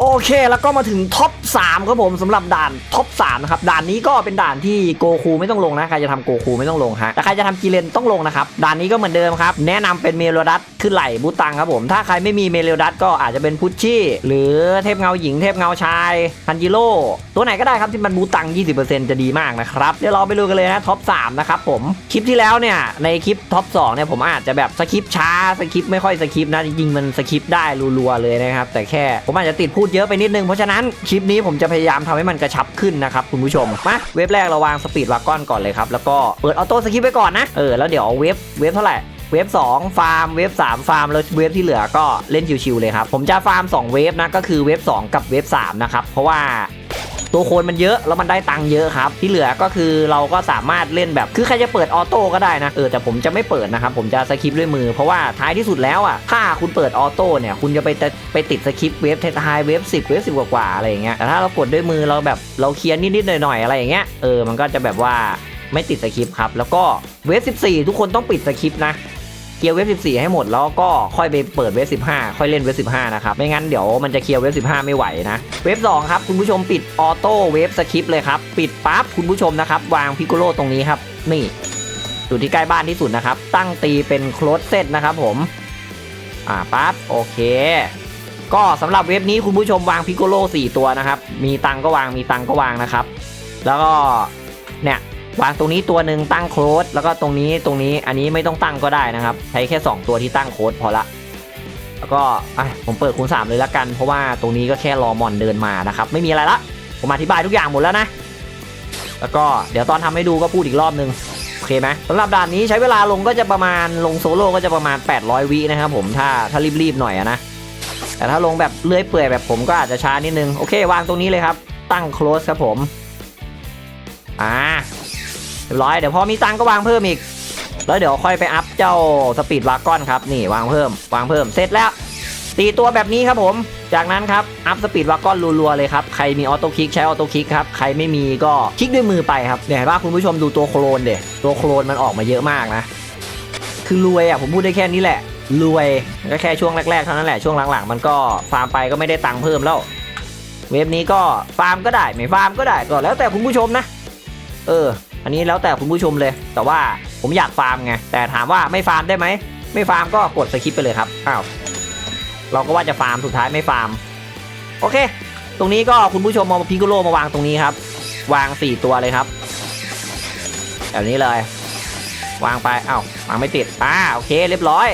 โอเคแล้วก็มาถึงท็อป3ครับผมสำหรับด่านท็อป3นะครับด่านนี้ก็เป็นด่านที่โกคูไม่ต้องลงนะใครจะทำโกคูไม่ต้องลงฮะแต่ใครจะทำกีเลนต้องลงนะครับด่านนี้ก็เหมือนเดิมครับแนะนำเป็นเมโลดัสขึ้นไหลบูตังครับผมถ้าใครไม่มีเมโลดัสก็อาจจะเป็นพุชชี่ หรือเทพเงาหญิงเทพเงาชายพันจิโร่ตัวไหนก็ได้ครับที่มันบูตัง 20%จะดีมากนะครับเดี๋ยวเราไปดูกันเลยนะท็อป3นะครับผมคลิปที่แล้วเนี่ยในคลิปท็อป2เนี่ยผมอาจจะแบบสคริปช้าสคริปไม่ค่อยสคริปนะจริงๆมันสคริปได้รัวๆเลยนะครับแต่แค่ผมอาจจะติดพูดเยอะไปนิดนึง เพราะฉะนั้นคลิปนี้ผมจะพยายามทำให้มันกระชับขึ้นนะครับคุณผู้ชม มาเว็บแรกเราวางสปีดวากอนก่อนเลยครับแล้วก็เปิดออโต้สคริปไปก่อนนะ เออแล้วเดี๋ยวเว็บเว็บเท่าไหร่เวฟ2ฟาร์มเวฟ3ฟาร์มแล้วเวฟที่เหลือก็เล่นชิวๆเลยครับ ผมจะฟาร์ม 2 เวฟนะก็คือเวฟ2กับเวฟ3นะครับ เพราะว่า ตัวโคนมันเยอะแล้วมันได้ตังค์เยอะครับ ที่เหลือก็คือเราก็สามารถเล่นแบบคือใครจะเปิดออโต้ก็ได้นะเออแต่ผมจะไม่เปิดนะครับผมจะสคริปด้วยมือเพราะว่าท้ายที่สุดแล้วอะถ้าคุณเปิดออโต้เนี่ยคุณจะไปไปติดสคริปเวฟท้ายเวฟ10เวฟ10กว่าๆอะไรอย่างเงี้ยแต่ถ้าเรากดด้วยมือเราแบบเราเคลียร์นิดๆหน่อยๆอะไรอย่างเงี้ยเออมันก็จะแบบว่าไม่ติดสคริปต์ครับ แล้วก็เวฟ14 ทุกคนต้องปิดสคริปต์นะ เคลียร์เว็บ14 ให้หมดแล้วก็ค่อยไปเปิดเว็บ15 ค่อยเล่นเว็บ15 นะครับ ไม่งั้นเดี๋ยวมันจะเคลียร์เว็บ15 ไม่ไหวนะ เว็บ 2 ครับ คุณผู้ชมปิดออโต้เว็บสคริปต์เลยครับ ปิดปั๊บคุณผู้ชมนะครับ วางพิกโกโลตรงนี้ครับ นี่อยู่ที่ใกล้บ้านที่สุดนะครับ ตั้งตีเป็นโคลดเซตนะครับผมอ่าปั๊บโอเคก็สำหรับเว็บนี้คุณผู้ชมวางพิกโกโล4ตัวนะครับ มีตังก็วางมีตังก็วางนะครับ แล้วก็เนี่ย วางตรงนี้ตัวหนึ่งตั้งโค้ดแล้วก็ตรงนี้ตรงนี้อันนี้ไม่ต้องตั้งก็ได้นะครับ ใช้แค่ 2 ตัวที่ตั้งโค้ดพอละ แล้วก็อะผมเปิดคูณ3เลยละกัน เพราะว่าตรงนี้ก็แค่รอมอนเดินมานะครับ ไม่มีอะไรละ ผมอธิบายทุกอย่างหมดแล้วนะ แล้วก็เดี๋ยวตอนทำให้ดูก็พูดอีกรอบนึงโอเคไหมสำหรับด่านนี้ใช้เวลาลงก็จะประมาณลงโซโล่ก็จะประมาณ 800 วินะครับผมถ้าถ้ารีบๆหน่อยนะแต่ถ้าลงแบบเลื่อยเปื่อยแบบผมก็อาจจะช้านิดนึงโอเค วางตรงนี้เลยครับ ตั้ง close ครับผมอ่า เรียบร้อยเดี๋ยวพอมีตังก็วางเพิ่มอีก แล้วเดี๋ยวค่อยไปอัพเจ้าสปีดวากอนครับนี่วางเพิ่ม วางเพิ่มเสร็จแล้วตีตัวแบบนี้ครับผม จากนั้นครับ อัพสปีดวากอนรัวๆเลยครับ ใครมีออโต้คลิกใช้ออโต้คลิกครับ ใครไม่มีก็คลิกด้วยมือไปครับเนี่ยเห็นว่าคุณผู้ชมดูตัวโคลนเด็ตัวโคลนมันออกมาเยอะมากนะ คือรวยอะผมพูดได้แค่นี้แหละ รวยก็แค่ช่วงแรกๆเท่านั้นแหละ ช่วงหลังๆ มันก็ฟาร์มไปก็ไม่ได้ตังค์เพิ่มแล้ว เว็บนี้ก็ฟาร์มก็ได้ ไม่ฟาร์มก็ได้ก็แล้วแต่คุณผู้ชมนะ เออ อันนี้แล้วแต่คุณผู้ชมเลย แต่ว่าผมอยากฟาร์มไง แต่ถามว่าไม่ฟาร์มได้ไหม ไม่ฟาร์มก็กดสคิปไปเลยครับ อ้าว เราก็ว่าจะฟาร์ม สุดท้ายไม่ฟาร์ม โอเค ตรงนี้ก็คุณผู้ชมมาพิกโลมาวางตรงนี้ครับ วาง 4 ตัวเลยครับ แบบนี้เลย วางไป อ้าว วางไม่ติด อ่า โอเค เรียบร้อย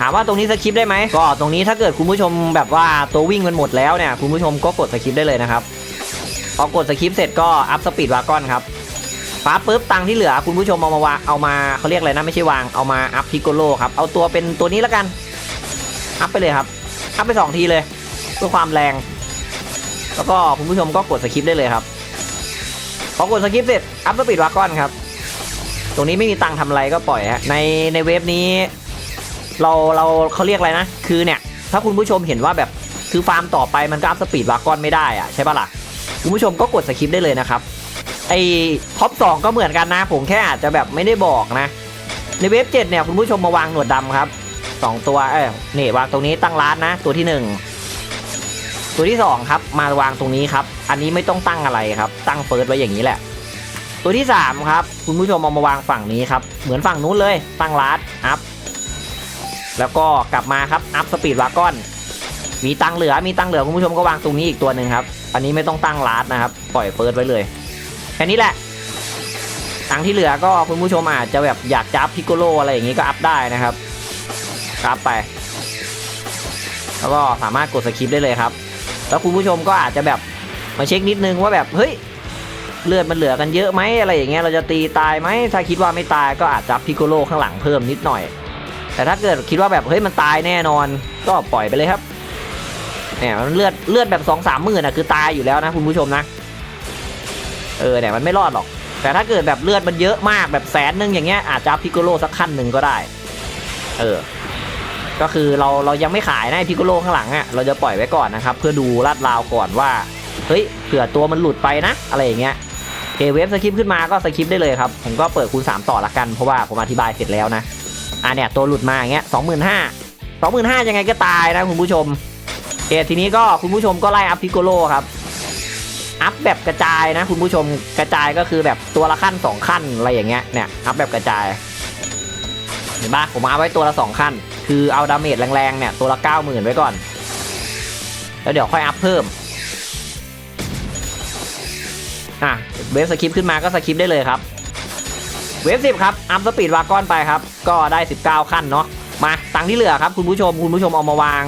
ถามว่าตรงนี้สคิปได้ไหมก็ตรงนี้ถ้าเกิดคุณผู้ชมแบบว่าตัววิ่งมันหมดแล้วเนี่ยคุณผู้ชมก็กดสคิปได้เลยนะครับ พอกดสคริปต์เสร็จก็อัพสปีดวากอนครับฟ้าปุ๊บตังที่เหลือคุณผู้ชมเอามาวางเอามาเขาเรียกอะไรนะไม่ใช่วางเอามาอัพพิกโกโลครับเอาตัวเป็นตัวนี้แล้วกันอัพไปเลยครับอัพไปสองทีเลยเพื่อความแรง แล้วก็คุณผู้ชมก็กดสคริปต์ได้เลยครับพอกดสคริปต์เสร็จอัพสปีดวากอนครับ ตรงนี้ไม่มีตังทำอะไรก็ปล่อยฮะในในเว็บนี้ เราเราเขาเรียกอะไรนะ คือเนี่ย ถ้าคุณผู้ชมเห็นว่าแบบคือฟาร์มต่อไปมันก็อัพสปีดวากอนไม่ได้อะใช่ปะล่ะ คุณผู้ชมก็กดสคริปต์ได้เลยนะครับไอ้ท็อป2ก็เหมือนกันนะ ผมแค่อาจจะแบบไม่ได้บอกนะ ในเว็บ7เนี่ยคุณผู้ชมมาวางหนวดดำครับ2ตัวเออนี่วางตรงนี้ตั้งร้านนะ ตัวที่1ตัวที่2ครับ มาวางตรงนี้ครับ อันนี้ไม่ต้องตั้งอะไรครับ ตั้งเฟิร์สไว้อย่างนี้แหละ ตัวที่3ครับ คุณผู้ชมเอามาวางฝั่งนี้ครับเหมือนฝั่งนู้นเลยตั้งร้านอัพแล้วก็กลับมาครับอัพสปีดวากอน มีตังเหลือมีตังเหลือคุณผู้ชมก็วางตรงนี้อีกตัวหนึ่งครับ อันนี้ไม่ต้องตั้งลาดนะครับ ปล่อยเฟิร์สไว้เลยแค่นี้แหละ ตังที่เหลือก็คุณผู้ชมอาจจะแบบอยากจะอัพพิกโกโลอะไรอย่างนี้ก็อัพได้นะครับอัพไป แล้วก็สามารถกดสคริปได้เลยครับ แล้วคุณผู้ชมก็อาจจะแบบมาเช็คนิดนึงว่าแบบเฮ้ยเลือดมันเหลือกันเยอะไหมอะไรอย่างเงี้ยเราจะตีตายไหมถ้าคิดว่าไม่ตายก็อาจจะพิกโกโลข้างหลังเพิ่มนิดหน่อย แต่ถ้าเกิดคิดว่าแบบเฮ้ยมันตายแน่นอน ก็ปล่อยไปเลยครับ เนี่ยมันเลือดเลือดแบบสองสามหมื่นอะคือตายอยู่แล้วนะคุณผู้ชมนะเออเนี่ยมันไม่รอดหรอก แต่ถ้าเกิดแบบเลือดมันเยอะมากแบบแสนหนึ่งอย่างเงี้ยอาจจะพิกโกโลสักขั้นหนึ่งก็ได้ เออ ก็คือเราเรายังไม่ขายนะพิกโกโลข้างหลังอะเราจะปล่อยไว้ก่อนนะครับ เพื่อดูลาดราวก่อนว่าเฮ้ยเผื่อตัวมันหลุดไปนะ อะไรอย่างเงี้ยเคเวฟสคริปขึ้นมาก็สคริปได้เลยครับผมก็เปิดคูณ3ต่อละกันเพราะว่าผมอธิบายเสร็จแล้วนะอะเนี่ยตัวหลุดมาอย่างเงี้ยสองหมื่นห้าสองหมื่นห้ายังไงก็ตายนะคุณผู้ชม เคทีนี้ก็คุณผู้ชมก็ไล่อัพพิโกโลครับอัพแบบกระจายนะ คุณผู้ชมกระจายก็คือแบบตัวละขั้นสองขั้นอะไรอย่างเงี้ยเนี่ยอัพแบบกระจายเห็นปะผมเอาไว้ตัวละสองขั้น คือเอาดาเมจแรงๆเนี่ยตัวละเก้าหมื่นไว้ก่อน แล้วเดี๋ยวค่อยอัพเพิ่มอะเวฟสคริปขึ้นมาก็สคริปได้เลยครับเวฟสิบครับ อัพสปีดวากอนไปครับ ก็ได้ 19 ขั้นเนาะมาตังที่เหลือครับ คุณผู้ชมคุณผู้ชมเอามาวาง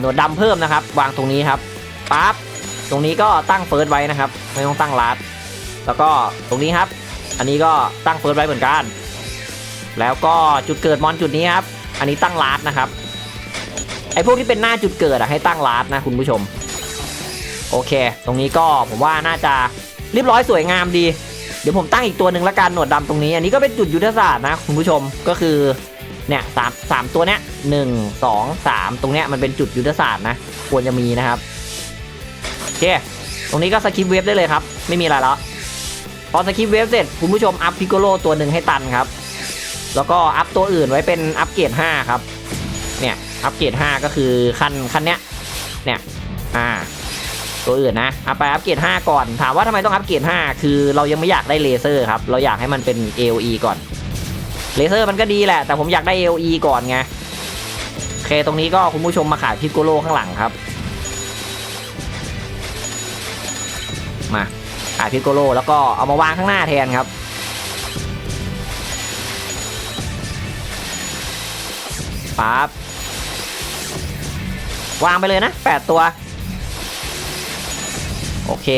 หนวดดำเพิ่มนะครับ วางตรงนี้ครับปั๊บตรงนี้ก็ตั้งเฟิร์สไว้นะครับ ไม่ต้องตั้งลัดแล้วก็ตรงนี้ครับ อันนี้ก็ตั้งเฟิร์สไว้เหมือนกัน แล้วก็จุดเกิดมอนจุดนี้ครับ อันนี้ตั้งลัดนะครับไอพวกที่เป็นหน้าจุดเกิดอะให้ตั้งลัดนะคุณผู้ชม โอเค ตรงนี้ก็ผมว่าน่าจะเรียบร้อยสวยงามดี เดี๋ยวผมตั้งอีกตัวหนึ่งละกันหนวดดำตรงนี้ อันนี้ก็เป็นจุดยุทธศาสตร์นะคุณผู้ชมก็คือ เนี่ยสามสามตัวเนี้ยหนึ่งสองสามตรงเนี้ยมันเป็นจุดยุทธศาสตร์นะ ควรจะมีนะครับโอเค ตรงนี้ก็สกิปเวฟได้เลยครับ ไม่มีอะไรแล้วพอสกิปเวฟเสร็จคุณผู้ชมอัพพิโกโลตัวหนึ่งให้ตันครับ แล้วก็อัพตัวอื่นไว้เป็นอัพเกรด5ครับ เนี่ยอัพเกรด5ก็คือขั้นขั้นเนี้ยเนี่ยอ่าตัวอื่นนะเอาไปอัพเกรด5ก่อน ถามว่าทำไมต้องอัพเกรด5คือเรายังไม่อยากได้เลเซอร์ครับ เราอยากให้มันเป็น AOE ก่อน เลเซอร์มันก็ดีแหละ แต่ผมอยากได้ AOE ก่อนไง โอเค ตรงนี้ก็คุณผู้ชมมาขายพิโกโลข้างหลังครับ มาขายพิโกโลแล้วก็เอามาวางข้างหน้าแทนครับ ปั๊บ วางไปเลยนะแปดตัว โอเค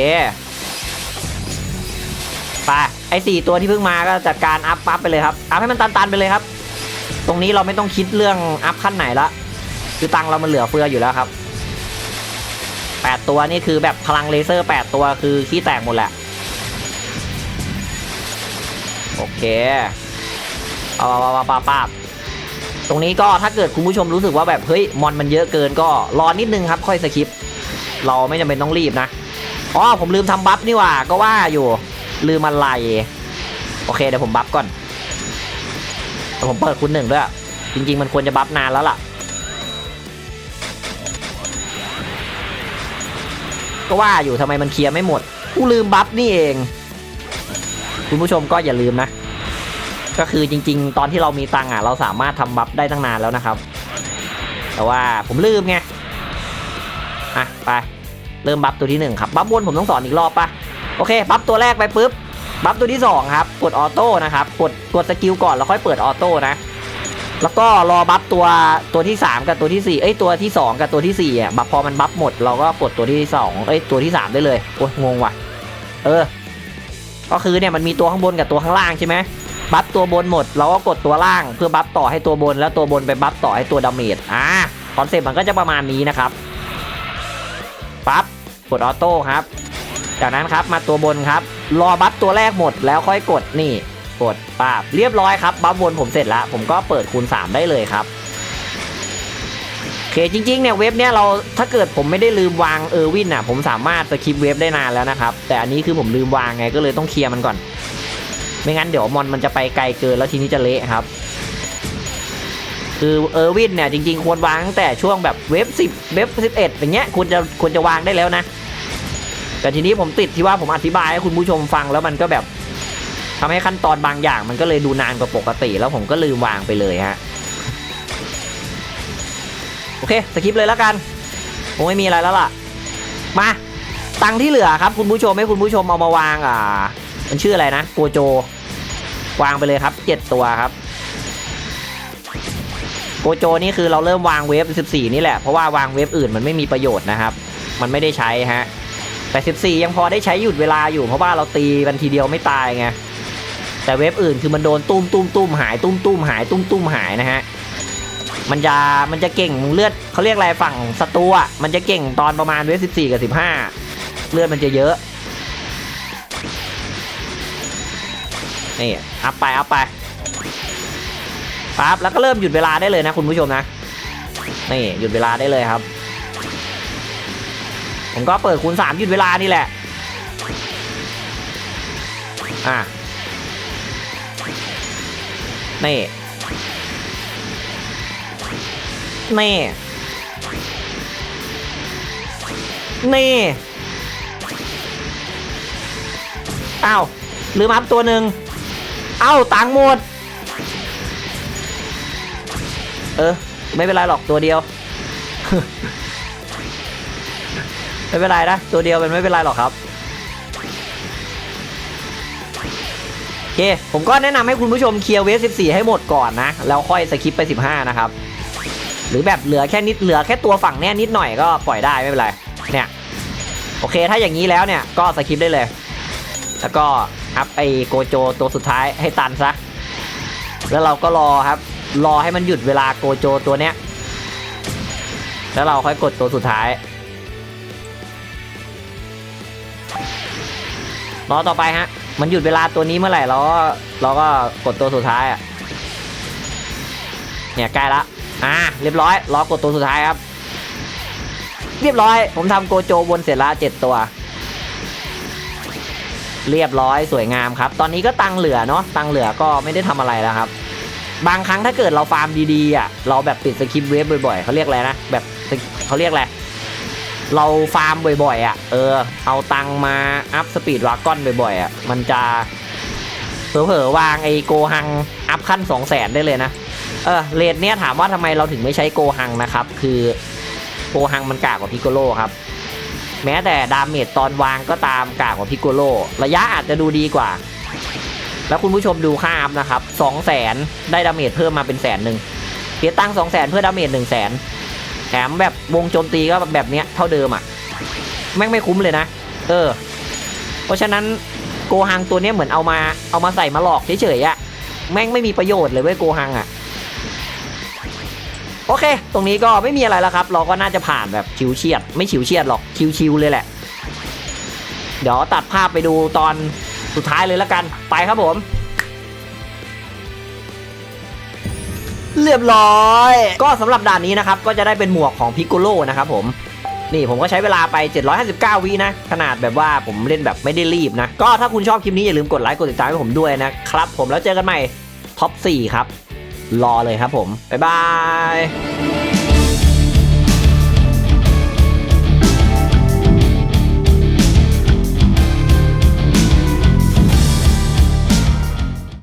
ไปไอ้สี่ตัวที่เพิ่งมาก็จัดการอัพปั๊บไปเลยครับอัพให้มันตันๆไปเลยครับ ตรงนี้เราไม่ต้องคิดเรื่องอัพขั้นไหนละคือตังเรามันเหลือเฟืออยู่แล้วครับแปดตัวนี่คือแบบพลังเลเซอร์แปดตัวคือขี้แตกหมดแหละโอเคเอาปาปาปาปตรงนี้ก็ถ้าเกิดคุณผู้ชมรู้สึกว่าแบบเฮ้ยมอนมันเยอะเกินก็รอนิดนึงครับค่อยสคิป เราไม่จำเป็นต้องรีบนะอ๋อผมลืมทำบัฟนี่ว่าก็ว่าอยู่ ลืมอะไร โอเคเดี๋ยวผมบัฟก่อนแต่ผมเปิดคุณหนึ่งด้วย จริง ๆ มันควรจะบัฟนานแล้วล่ะ ก็ว่าอยู่ทำไมมันเคลียร์ไม่หมด กูลืมบัฟนี่เอง คุณผู้ชมก็อย่าลืมนะ ก็คือจริง ๆ ตอนที่เรามีตังค์อะ เราสามารถทำบัฟได้ตั้งนานแล้วนะครับ แต่ว่าผมลืมไง อะ ไป เริ่มบัฟตัวที่หนึ่งครับ บัฟบนผมต้องสอนอีกรอบปะ โอเคบัฟตัวแรกไปปุ๊บบัฟตัวที่สองครับ กดออโต้นะครับ กดกดสกิลก่อนแล้วค่อยเปิดออโต้นะ แล้วก็รอบัฟตัวตัวที่ 3 กับตัวที่4เอ้ยตัวที่ 2 กับตัวที่4อะบัฟพอมันบัฟหมดเราก็กดตัวที่ 2 เอ้ยตัวที่ 3 ได้เลยโอ้ยงงว่ะ เออ ก็คือเนี่ยมันมีตัวข้างบนกับตัวข้างล่างใช่ไหมบัฟตัวบนหมดเราก็กดตัวล่างเพื่อบัฟต่อให้ตัวบน แล้วตัวบนไปบัฟต่อให้ตัวดาเมจอ่าคอนเซ็ปต์มันก็จะประมาณนี้นะครับปั๊บกดออโต้ครับ จากนั้นครับมาตัวบนครับ รอบัฟตัวแรกหมดแล้วค่อยกดนี่ กดปั๊บเรียบร้อยครับบัฟบนผมเสร็จแล้ว ผมก็เปิดคูณ 3 ได้เลยครับโอเคจริงๆเนี่ยเว็บเนี้ยเราถ้าเกิดผมไม่ได้ลืมวางเออร์วินอะผมสามารถสคิปเว็บได้นานแล้วนะครับ แต่อันนี้คือผมลืมวางไงก็เลยต้องเคลียร์มันก่อน ไม่งั้นเดี๋ยวมอนมันจะไปไกลเกินแล้วทีนี้จะเละครับ คือเออร์วินเนี่ยจริงๆ ควรวางตั้งแต่ช่วงแบบเว็บ10 เว็บ11อย่างเงี้ยควรจะควรจะวางได้แล้วนะ แต่ทีนี้ผมติดที่ว่าผมอธิบายให้คุณผู้ชมฟังแล้วมันก็แบบทำให้ขั้นตอนบางอย่าง มันก็เลยดูนานกว่าปกติ แล้วผมก็ลืมวางไปเลยฮะโอเคสกิปเลยแล้วกันผมไม่มีอะไรแล้วล่ะ มาตังที่เหลือครับ คุณผู้ชมให้คุณผู้ชมเอามาวางอ่า มันชื่ออะไรนะโกโจ วางไปเลยครับ7ตัวครับโกโจนี่คือเราเริ่มวางเวฟ 14 นี่แหละ เพราะว่าวางเวฟอื่นมันไม่มีประโยชน์นะครับ มันไม่ได้ใช้ฮะ แต่14ยังพอได้ใช้หยุดเวลาอยู่เพราะว่าเราตีกันทีเดียวไม่ตายไงแต่เวฟอื่นคือมันโดนตุ้มตุ้มตุ้มหายตุ้มตุ้มหายตุ้มตุ้มหายนะฮะมันจะมันจะเก่งเลือดเขาเรียกอะไรฝั่งศัตรูอะมันจะเก่งตอนประมาณเวฟ14 กับ 15 เลือดมันจะเยอะนี่อัพไปอัพไปปั๊บแล้วก็เริ่มหยุดเวลาได้เลยนะคุณผู้ชมนะนี่หยุดเวลาได้เลยครับ ผมก็เปิดคูณ3ยุดเวลานี่แหละ อะ นี่ นี่ นี่อ้าวลืมอัพตัวหนึ่งเอ้าตังหมด เออ ไม่เป็นไรหรอกตัวเดียว ไม่เป็นไรนะ ตัวเดียวเป็นไม่เป็นไรหรอกครับโอเค ผมก็แนะนำให้คุณผู้ชมเคลียร์เวฟ14 ให้หมดก่อนนะ แล้วค่อยสคิปไป 15 นะครับ หรือแบบเหลือแค่นิดเหลือแค่ตัวฝั่งเนี้ยนิดหน่อยก็ปล่อยได้ไม่เป็นไร เนี่ย โอเคถ้าอย่างนี้แล้วเนี่ยก็สคิปได้เลย แล้วก็อัพไอโกโจตัวสุดท้ายให้ตันซะ แล้วเราก็รอครับ รอให้มันหยุดเวลาโกโจตัวเนี้ย แล้วเราค่อยกดตัวสุดท้าย รอต่อไปฮะ มันหยุดเวลาตัวนี้เมื่อไหร่เราก็เราก็กดตัวสุดท้ายอะ เนี่ยใกล้ละ อ่า เรียบร้อย รอกดตัวสุดท้ายครับ เรียบร้อย ผมทำโกโจวนเสร็จละเจ็ดตัว เรียบร้อยสวยงามครับ ตอนนี้ก็ตังเหลือเนาะ ตังเหลือก็ไม่ได้ทำอะไรแล้วครับ บางครั้งถ้าเกิดเราฟาร์มดีๆอะ เราแบบปิดสคริปต์เวฟบ่อยๆเขาเรียกอะไรนะ แบบเขาเรียกอะไร เราฟาร์มบ่อยๆอะ เออ เอาตังมาอัพสปีดวากอนบ่อยๆอะ มันจะเผลอๆวางไอโกหังอัพขั้น 2 0 0แสนได้เลยนะ เออเลดเนี้ยถามว่าทำไมเราถึงไม่ใช้โกหังนะครับ คือโกหังมันกากกว่าพิกโกโลครับ แม้แต่ดาเมจตอนวางก็ตามกากกว่าพิกโกโลระยะอาจจะดูดีกว่า แล้วคุณผู้ชมดูค่าอัพนะครับ2 0 0แสนได้ดาเมจเพิ่มมาเป็นแสนหนึ่งเสียตัง2 0 0แสนเพื่อดาเมจ1 0 0 0 0แสน แถมแบบวงโจมตีก็แบบเนี้ยเท่าเดิมอะแม่งไม่คุ้มเลยนะ เออ เพราะฉะนั้นโกหังตัวเนี้ยเหมือนเอามาเอามาใส่มาหลอกเฉยๆอะแม่งไม่มีประโยชน์เลยเว้ยโกหังอะโอเค ตรงนี้ก็ไม่มีอะไรแล้วครับ เราก็น่าจะผ่านแบบชิวเฉียด ไม่ชิวเฉียดหรอกชิวๆเลยแหละ เดี๋ยวตัดภาพไปดูตอนสุดท้ายเลยแล้วกัน ไปครับผม เรียบร้อย ก็สำหรับด่านนี้นะครับ ก็จะได้เป็นหมวกของพิกโกโลนะครับผมนี่ผมก็ใช้เวลาไป 759 วินะ ขนาดแบบว่าผมเล่นแบบไม่ได้รีบนะ ก็ถ้าคุณชอบคลิปนี้อย่าลืมกดไลค์กดติดตามให้ผมด้วยนะครับ ผมแล้วเจอกันใหม่ท็อป 4 ครับ รอเลยครับผม บ๊ายบาย